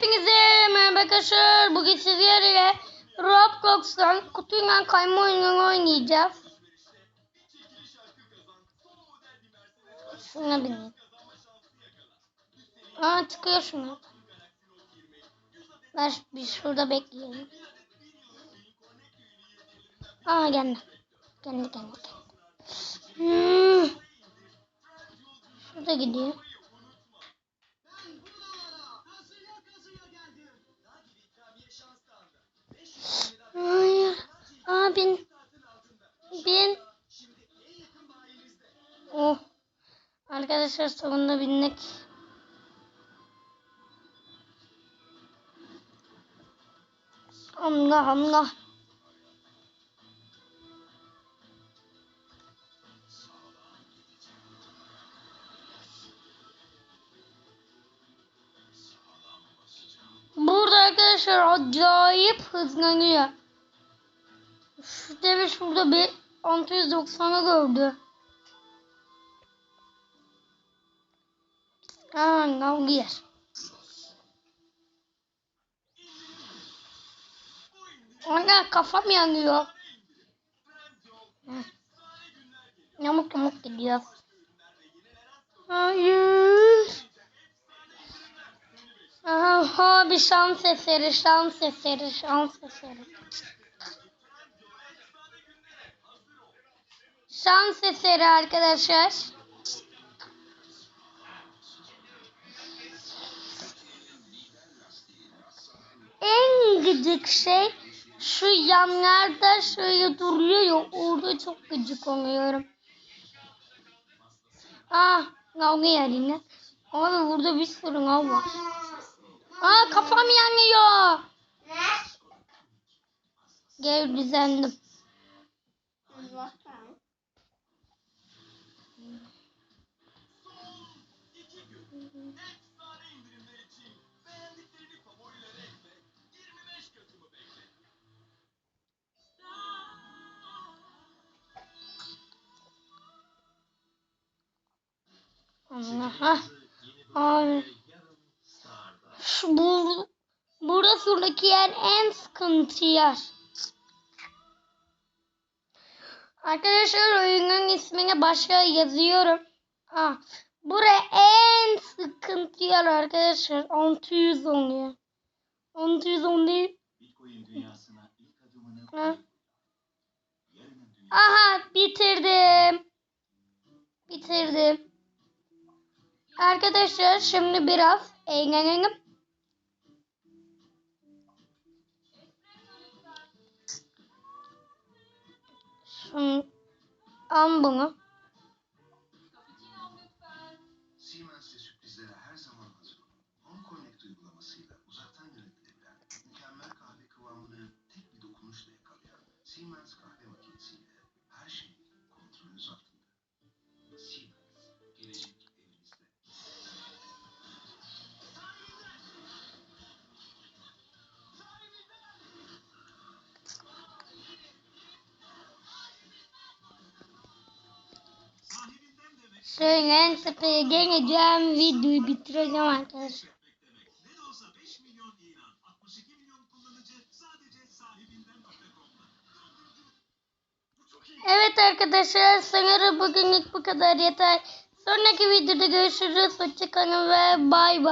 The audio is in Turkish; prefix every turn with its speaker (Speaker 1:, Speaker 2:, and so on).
Speaker 1: Hepinize merhaba arkadaşlar. Bugün sizlerle Roblox'tan kutuyla kayma oyununu oynayacağız. Şuna bineyim. Aa çıkıyor şunu. Ver bir şurada bekleyelim. Aa geldi. Geldi geldi geldi. Hmm. Şurada gidiyor. Hayır. Aa bin. Bin. Oh. Arkadaşlar sonunda bindik. Allah Allah. Burada arkadaşlar acayip hızlanıyor. Şu deve şurada bir 690'ı gördü. Aa kavga yer. Ana kafam yanıyor. Yamuk yamuk gidiyor. Hayır. Aha bir şans eseri, şans eseri, şans eseri. Şans eseri arkadaşlar. Gıcık şey şu yanlarda şöyle duruyor ya orada çok gıcık oluyorum. Ah kavga yerine. Abi burada bir sürü lav var. Aa kafam yanıyor. Gel düzendim. Allah. Abi. Şu bu burasındaki yer en sıkıntı yer. Arkadaşlar oyunun ismini başka yazıyorum. Ha, buraya en sıkıntı yer arkadaşlar. 600 oluyor. 610 değil. Ha. Aha bitirdim. Bitirdim. Arkadaşlar şimdi biraz eğlenelim. Şunu al bunu. Şöyle en tepeye geleceğim. Videoyu bitireceğim arkadaşlar.
Speaker 2: ne de olsa 5 milyon ilan, 62 milyon kullanıcı sadece sahibinden.com'da.
Speaker 1: Evet arkadaşlar sanırım bugünlük bu kadar yeter. Sonraki videoda görüşürüz. Hoşçakalın ve bay bay.